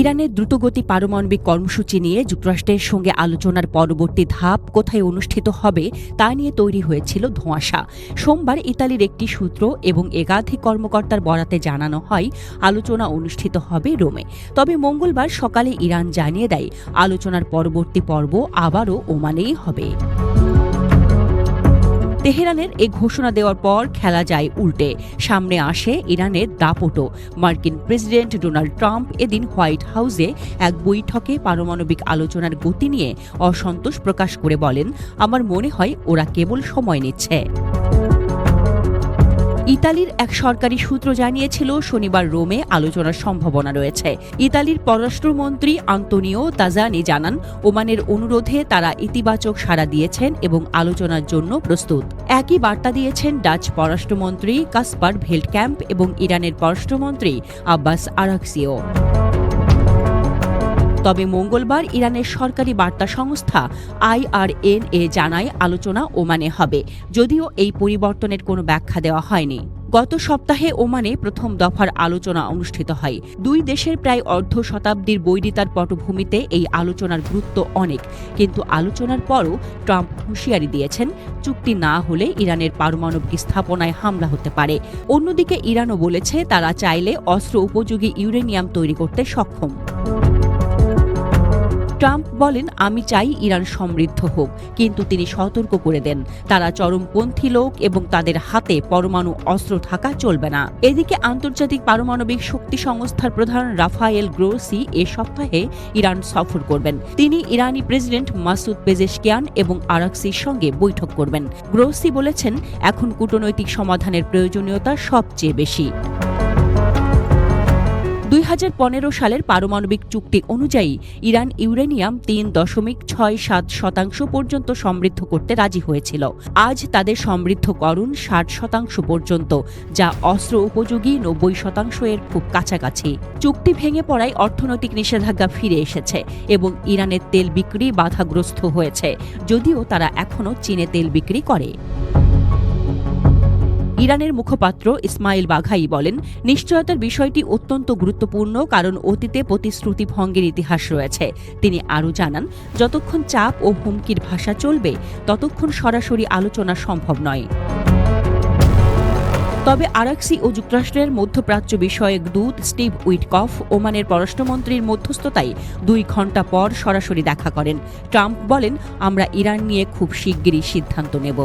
ইরানের দ্রুতগতি পারমাণবিক কর্মসূচি নিয়ে যুক্তরাষ্ট্রের সঙ্গে আলোচনার পরবর্তী ধাপ কোথায় অনুষ্ঠিত হবে তা নিয়ে তৈরি হয়েছিল ধোঁয়াশা। সোমবার ইতালির একটি সূত্র এবং একাধিক কর্মকর্তার বরাতে জানানো হয়, আলোচনা অনুষ্ঠিত হবে রোমে। তবে মঙ্গলবার সকালে ইরান জানিয়ে দেয়, আলোচনার পরবর্তী পর্ব আবারও ওমানেই হবে। তেহরানের এ ঘোষণা দেওয়ার পর খেলা যায় উল্টে। সামনে আসে ইরানের দাপটো মার্কিন প্রেসিডেন্ট ডোনাল্ড ট্রাম্প এদিন হোয়াইট হাউসে এক বৈঠকে পারমাণবিক আলোচনার গতি নিয়ে অসন্তোষ প্রকাশ করে বলেন, আমার মনে হয় ওরা কেবল সময় নিচ্ছে। ইতালির এক সরকারি সূত্র জানিয়েছিল, শনিবার রোমে আলোচনার সম্ভাবনা রয়েছে। ইতালির পররাষ্ট্রমন্ত্রী আন্তোনিও তাজানি জানান, ওমানের অনুরোধে তারা ইতিবাচক সাড়া দিয়েছেন এবং আলোচনার জন্য প্রস্তুত। একই বার্তা দিয়েছেন ডাচ পররাষ্ট্রমন্ত্রী কাসপার ভেল্ট ক্যাম্প এবং ইরানের পররাষ্ট্রমন্ত্রী আব্বাস আরাকসিও। তবে মঙ্গলবার ইরানের সরকারি বার্তা সংস্থা আইআরএনএ জানায় আলোচনা ওমানে হবে। যদিও এই পরিবর্তনের কোনো ব্যাখ্যা দেওয়া হয়নি। গত সপ্তাহে ওমানে প্রথম দফার আলোচনা অনুষ্ঠিত হয়। দুই দেশের প্রায় অর্ধ শতাব্দীর বৈরিতার পটভূমিতে এই আলোচনার গুরুত্ব অনেক। কিন্তু আলোচনার পরও ট্রাম্প হুঁশিয়ারি দিয়েছেন, চুক্তি না হলে ইরানের পারমাণবিক স্থাপনায় হামলা হতে পারে। অন্যদিকে ইরানও বলেছে, তারা চাইলে অস্ত্র উপযোগী ইউরেনিয়াম তৈরি করতে সক্ষম। ট্রাম্প বলেন, আমি চাই ইরান সমৃদ্ধ হোক। কিন্তু তিনি সতর্ক করে দেন, তারা চরমপন্থী লোক এবং তাদের হাতে পরমাণু অস্ত্র থাকা চলবে না। এদিকে আন্তর্জাতিক পারমাণবিক শক্তি সংস্থার প্রধান রাফায়েল গ্রোসি এ সপ্তাহে ইরান সফর করবেন। তিনি ইরানি প্রেসিডেন্ট মাসুদ পেজেশকিয়ান এবং আরাকসির সঙ্গে বৈঠক করবেন। গ্রোসি বলেছেন, এখন কূটনৈতিক সমাধানের প্রয়োজনীয়তা সবচেয়ে বেশি। দুই হাজার পনেরো সালের পারমাণবিক চুক্তি অনুযায়ী ইরান ইউরেনিয়াম তিন দশমিক ছয় সাত শতাংশ পর্যন্ত সমৃদ্ধ করতে রাজি হয়েছিল। আজ তাদের সমৃদ্ধকরণ ষাট শতাংশ পর্যন্ত, যা অস্ত্র উপযোগী নব্বই শতাংশ এর খুব কাছাকাছি। চুক্তি ভেঙে পড়ায় অর্থনৈতিক নিষেধাজ্ঞা ফিরে এসেছে এবং ইরানের তেল বিক্রি বাধাগ্রস্ত হয়েছে, যদিও তারা এখনও চীনে তেল বিক্রি করে। ইরানের মুখপাত্র ইসমাইল বাঘাই বলেন, নিশ্চয়তার বিষয়টি অত্যন্ত গুরুত্বপূর্ণ কারণ অতীতে প্রতিশ্রুতি ভঙ্গের ইতিহাস রয়েছে। তিনি আরও জানান, যতক্ষণ চাপ ও হুমকির ভাষা চলবে, ততক্ষণ সরাসরি আলোচনা সম্ভব নয়। তবে আরাকসি ও যুক্তরাষ্ট্রের মধ্যপ্রাচ্য বিষয়ক দূত স্টিভ উইটকফ, ওমানের পররাষ্ট্রমন্ত্রীর মধ্যস্থতায় দুই ঘণ্টা পর সরাসরি দেখা করেন। ট্রাম্প বলেন, আমরা ইরান নিয়ে খুব শিগগিরই সিদ্ধান্ত নেব।